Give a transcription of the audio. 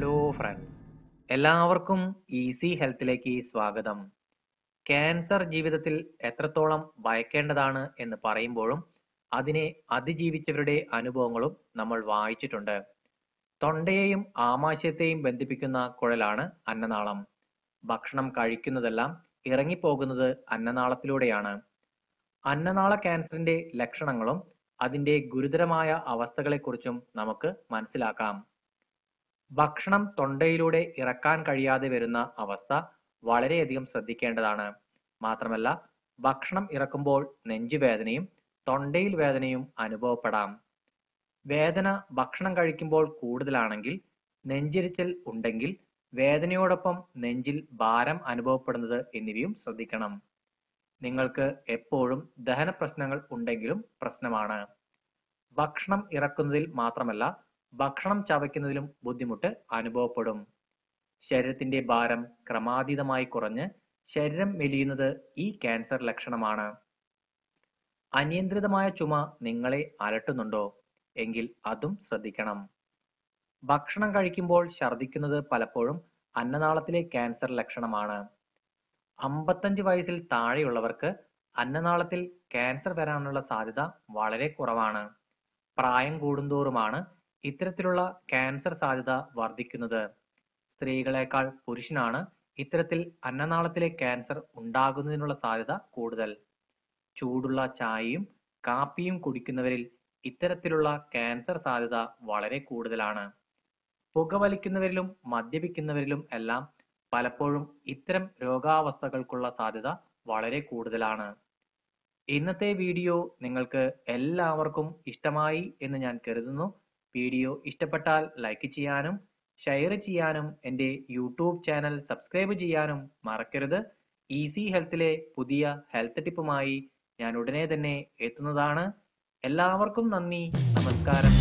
Hello friends എല്ലാവർക്കും easy ഹെൽത്തിലേക്ക് സ്വാഗതം. ക്യാൻസർ ജീവിതത്തിൽ എത്രത്തോളം ഭയക്കേണ്ടതാണ് എന്ന് പറയുമ്പോഴും അതിനെ അതിജീവിച്ചവരുടെ അനുഭവങ്ങളും നമ്മൾ വായിച്ചിട്ടുണ്ട്. തൊണ്ടയെയും ആമാശയത്തെയും ബന്ധിപ്പിക്കുന്ന കുഴലാണ് അന്നനാളം. ഭക്ഷണം കഴിക്കുന്നതെല്ലാം ഇറങ്ങിപ്പോകുന്നത് അന്നനാളത്തിലൂടെയാണ്. അന്നനാള ക്യാൻസറിന്റെ ലക്ഷണങ്ങളും അതിന്റെ ഗുരുതരമായ അവസ്ഥകളെക്കുറിച്ചും നമുക്ക് മനസ്സിലാക്കാം. ഭക്ഷണം തൊണ്ടയിലൂടെ ഇറക്കാൻ കഴിയാതെ വരുന്ന അവസ്ഥ വളരെയധികം ശ്രദ്ധിക്കേണ്ടതാണ്. മാത്രമല്ല ഭക്ഷണം ഇറക്കുമ്പോൾ നെഞ്ചുവേദനയും തൊണ്ടയിൽ വേദനയും അനുഭവപ്പെടാം. വേദന ഭക്ഷണം കഴിക്കുമ്പോൾ കൂടുതലാണെങ്കിൽ നെഞ്ചിരിച്ചൽ ഉണ്ടെങ്കിൽ വേദനയോടൊപ്പം നെഞ്ചിൽ ഭാരം അനുഭവപ്പെടുന്നത് എന്നിവയും ശ്രദ്ധിക്കണം. നിങ്ങൾക്ക് എപ്പോഴും ദഹന പ്രശ്നങ്ങൾ ഉണ്ടെങ്കിലും പ്രശ്നമാണ്. ഭക്ഷണം ഇറക്കുന്നതിൽ മാത്രമല്ല ഭക്ഷണം ചവയ്ക്കുന്നതിലും ബുദ്ധിമുട്ട് അനുഭവപ്പെടും. ശരീരത്തിന്റെ ഭാരം ക്രമാതീതമായി കുറഞ്ഞ് ശരീരം മെലിയുന്നത് ഈ ക്യാൻസർ ലക്ഷണമാണ്. അനിയന്ത്രിതമായ ചുമ നിങ്ങളെ അലട്ടുന്നുണ്ടോ? എങ്കിൽ അതും ശ്രദ്ധിക്കണം. ഭക്ഷണം കഴിക്കുമ്പോൾ ഛർദിക്കുന്നത് പലപ്പോഴും അന്നനാളത്തിലെ ക്യാൻസർ ലക്ഷണമാണ്. അമ്പത്തഞ്ച് വയസ്സിൽ താഴെയുള്ളവർക്ക് അന്നനാളത്തിൽ ക്യാൻസർ വരാനുള്ള സാധ്യത വളരെ കുറവാണ്. പ്രായം കൂടുന്തോറുമാണ് ഇത്തരത്തിലുള്ള ക്യാൻസർ സാധ്യത വർദ്ധിക്കുന്നത് സ്ത്രീകളെക്കാൾ പുരുഷനാണ്. ഇത്തരത്തിൽ അന്നനാളത്തിലെ ക്യാൻസർ ഉണ്ടാകുന്നതിനുള്ള സാധ്യത കൂടുതൽ. ചൂടുള്ള ചായയും കാപ്പിയും കുടിക്കുന്നവരിൽ ഇത്തരത്തിലുള്ള ക്യാൻസർ സാധ്യത വളരെ കൂടുതലാണ്. പുകവലിക്കുന്നവരിലും മദ്യപിക്കുന്നവരിലും എല്ലാം പലപ്പോഴും ഇത്തരം രോഗാവസ്ഥകൾക്കുള്ള സാധ്യത വളരെ കൂടുതലാണ്. ഇന്നത്തെ വീഡിയോ നിങ്ങൾക്ക് എല്ലാവർക്കും ഇഷ്ടമായി എന്ന് ഞാൻ കരുതുന്നു. വീഡിയോ ഇഷ്ടപ്പെട്ടാൽ ലൈക്ക് ചെയ്യാനും ഷെയർ ചെയ്യാനും എന്റെ യൂട്യൂബ് ചാനൽ സബ്സ്ക്രൈബ് ചെയ്യാനും മറക്കരുത്. ഈസി ഹെൽത്തിലെ പുതിയ ഹെൽത്ത് ടിപ്പുമായി ഞാൻ ഉടനെ തന്നെ എത്തുന്നതാണ്. എല്ലാവർക്കും നന്ദി നമസ്കാരം.